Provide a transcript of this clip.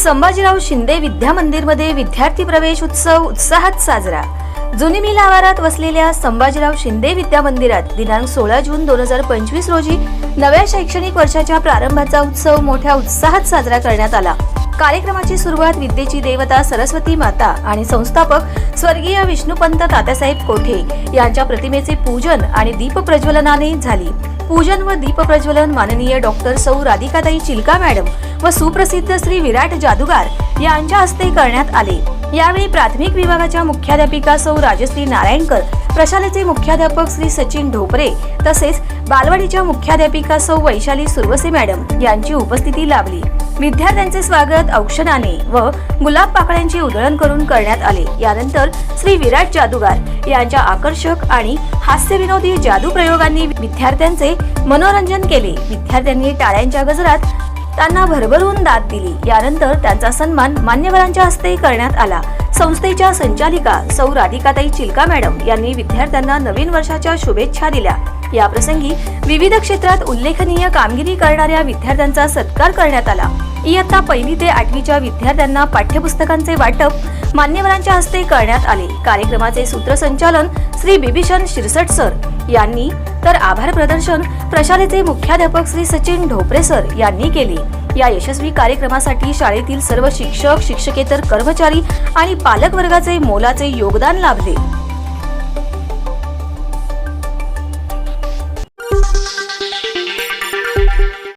संभाजीराव शिंदे विद्या मंदिरमध्ये विद्यार्थी प्रवेश उत्सव उत्साहात साजरा. जुनी मिल आवारात वसलेल्या संभाजीराव शिंदे विद्या मंदिरात दिनांक सोळा जून दोन हजार पंचवीस रोजी नव्या शैक्षणिक वर्षाच्या प्रारंभाचा उत्सव मोठ्या उत्साहात साजरा करण्यात आला. कार्यक्रमाची सुरुवात विद्येची देवता सरस्वती माता आणि संस्थापक स्वर्गीय विष्णुपंत तात्यासाहेब कोठे यांच्या प्रतिमेचे पूजन आणि दीपप्रज्वलनाने झाली. पूजन व दीपप्रज्वलन माननीय डॉक्टर सौ राधिकाताई चिलका मॅडम व सुप्रसिद्ध श्री विराट जादूगार यांच्या हस्ते करण्यात आले. यावेळी प्राथमिक विभागाच्या मुख्याध्यापिका सौ राजश्री नारायणकर प्रशालेचे मुख्याध्यापक श्री सचिन ढोपरे तसेच बालवाडीच्या मुख्याध्यापिका सौ वैशाली सुरवसे मॅडम यांची उपस्थिती लाभली. विद्यार्थ्यांचे स्वागत औक्षणाने व गुलाब पाकळ्यांची उधळण करून करण्यात आले. यानंतर श्री विराट जादूगार यांच्या आकर्षक आणि हास्यविनोदी जादू प्रयोगांनी विद्यार्थ्यांचे मनोरंजन केले. विद्यार्थ्यांनी टाळ्यांच्या गजरात त्यांना भरभरून दाद दिली. यानंतर त्यांचा सन्मान मान्यवरांच्या हस्ते करण्यात आला. संस्थेच्या संचालिका सौ राधिकाताई चिलका मॅडम यांनी विद्यार्थ्यांना नवीन वर्षाच्या शुभेच्छा दिल्या. याप्रसंगी विविध क्षेत्रात उल्लेखनीय कामगिरी करणाऱ्या विद्यार्थ्यांचा सत्कार करण्यात आला. इयत्ता पहिली ते आठवीच्या विद्यार्थ्यांना पाठ्यपुस्तकांचे वाटप मान्यवरांच्या हस्ते करण्यात आले. कार्यक्रमाचे सूत्रसंचालन श्री बिभीषण शिरसट सर यांनी तर आभार प्रदर्शन प्रशालेचे मुख्याध्यापक श्री सचिन ढोपरे सर यांनी केले. या यशस्वी कार्यक्रमासाठी शाळेतील सर्व शिक्षक शिक्षकेतर कर्मचारी आणि पालक वर्गाचे मोलाचे योगदान लाभले.